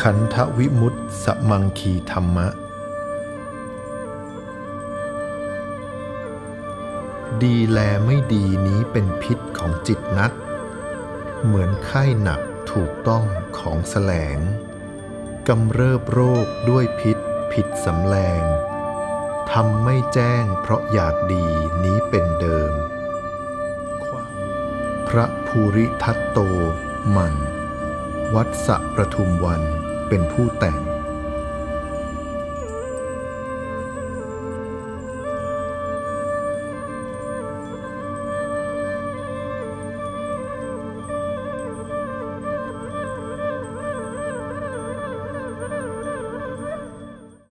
ขันธวิมุตสมังคีธรรมะ ดีแลไม่ดีนี้เป็นพิษของจิตนัก เหมือนไข้หนักถูกต้องของแสลงกำเริบโรคด้วยพิษผิดสำแลงทำไม่แจ้งเพราะอยากดีนี้เป็นเดิม พระภูริทัตโตมัน วัดสะประทุมวัน เป็นผู้แต่ง